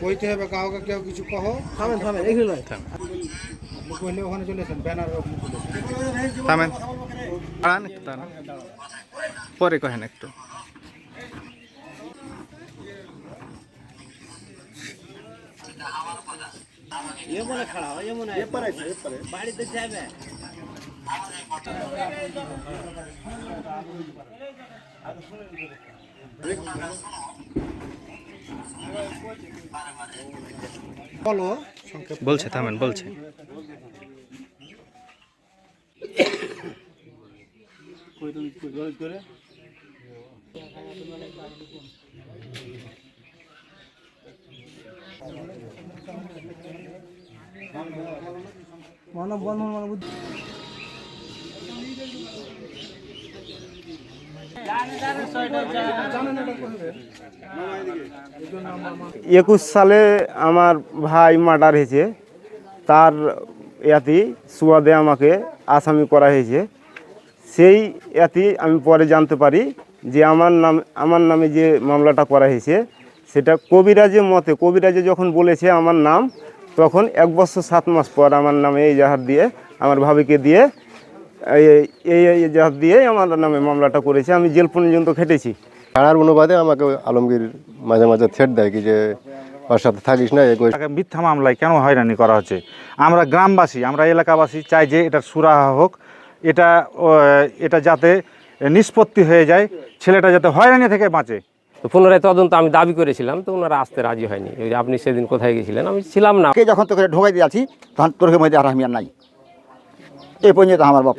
কইতে হবে কাউকে কেউ কিছু কহ। থামেন থামেন আপনি কইলে ওখানে চলেছেন ব্যানার থামেন। দাঁড়ান একটু দাঁড়ান। পরে কহেন একটু। এ মনে খাড়া এ মনে এ পারে এ পারে বাড়িতে যাবে। বলো বলছে থামেন বলছে। মানব বন্ধন মানব একুশ সালে আমার ভাই মার্ডার হয়েছে। তার ইয়াতি সুয়াদে আমাকে আসামি করা হয়েছে। সেই ইয়াতি আমি পরে জানতে পারি যে আমার নাম, আমার নামে যে মামলাটা করা হয়েছে, সেটা কবিরাজের মতে, কবিরাজে যখন বলেছে আমার নাম, তখন এক বছর সাত মাস পর আমার নামে এই জাহার দিয়ে, আমার ভাবিকে দিয়ে এই এই এই জাহার দিয়ে আমার নামে মামলাটা করেছে। আমি জেল পর্যন্ত খেটেছি। ছাড়ার অনুবাদে আমাকে আলমগীর মাঝে মাঝে থ্রেট দেয় কি যে ওর সাথে থাকিস না এ মিথ্যা মামলায় কেন হয়রানি করা হচ্ছে? আমরা গ্রামবাসী আমরা এলাকাবাসী চাই যে এটা সুরাহা হোক এটা এটা যাতে নিষ্পত্তি হয়ে যায় ছেলেটা যাতে হয়রানি থেকে বাঁচে। তো পুনরায় তদন্ত আমি দাবি করেছিলাম তো ওনারা আসতে রাজি হয়নি। ওই যে আপনি সেদিন কোথায় গেছিলেন আমি ছিলাম না। কে যখন তোকে ঢোকাই দিয়েছি তখন তোর মধ্যে আর আমি আর নাই। এই পর্যন্ত আমার বাপ